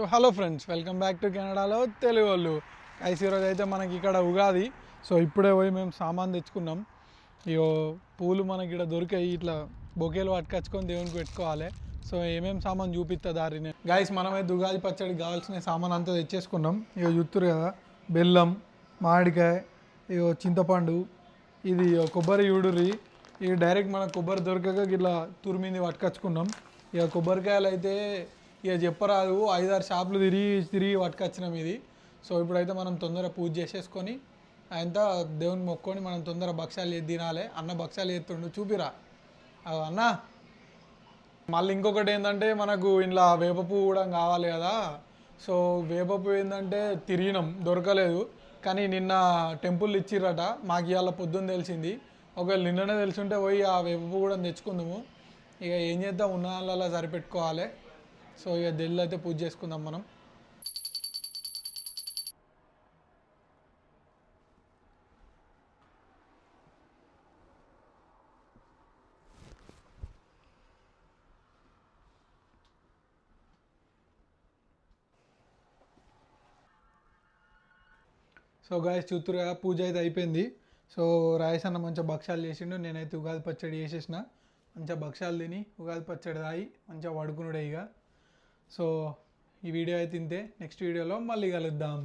So hello friends welcome back to కెనడాలో తెలుగు వాళ్ళు IC రోజు అయితే మనకి ఇక్కడ ఉగాది. సో ఇప్పుడే పోయి మేము సామాన్ తెచ్చుకున్నాం. ఇగో పూలు మనకి ఇక్కడ దొరికాయి ఇట్లా బొకేలు పట్టుకొచ్చుకొని దేవునికి పెట్టుకోవాలి. సో ఏమేం సామాన్ చూపిస్తా దారిని. గాయస్ మనమైతే ఉగాది పచ్చడి కావాల్సిన సామాన్ అంతా తెచ్చేసుకున్నాం. ఇక చూస్తురు కదా బెల్లం మామిడికాయ ఇగో చింతపండు ఇది కొబ్బరి యూడురి ఇక డైరెక్ట్ మన కొబ్బరి దొరకక ఇట్లా తురిమింది పట్టుకొచ్చుకున్నాం. ఇక కొబ్బరికాయలు అయితే ఇక చెప్పరాదు ఐదారు షాపులు తిరిగి తిరిగి పట్టుకొచ్చినాం ఇది. సో ఇప్పుడైతే మనం తొందర పూజ చేసేసుకొని ఆయనతో దేవుని మొక్కొని మనం తొందర భక్ష్యాలు తినాలి. అన్న భక్ష్యాలు చేస్తుండు చూపిరా. అన్న. మళ్ళీ ఇంకొకటి ఏంటంటే మనకు ఇంట్లో వేప పువ్వు కూడా కావాలి కదా. సో వేప పువ్వు ఏంటంటే తిరిగినాం దొరకలేదు. కానీ నిన్న టెంపుల్ ఇచ్చిర్రట మాకు ఇవాళ పొద్దున్న తెలిసింది. ఒకవేళ నిన్ననే తెలిసింటే పోయి ఆ వేప పువ్వు కూడా తెచ్చుకుందాము. ఇక ఏం చేద్దాం ఉన్న వాళ్ళ సరిపెట్టుకోవాలి. సో ఇక ఢిల్లీ అయితే పూజ చేసుకుందాం మనం. సో గాయస్ చూతురుగా పూజ అయితే అయిపోయింది. సో రాయేష్ అన్న మంచిగా భక్ష్యాలు చేసిండు. నేనైతే ఉగాది పచ్చడి చేసేసిన. మంచిగా భక్ష్యాలు తిని ఉగాది పచ్చడి తాగి మంచిగా పడుకున్నాడే ఇక. సో ఈ వీడియో అయితే ఇంతే. నెక్స్ట్ వీడియోలో మళ్ళీ కలుద్దాం.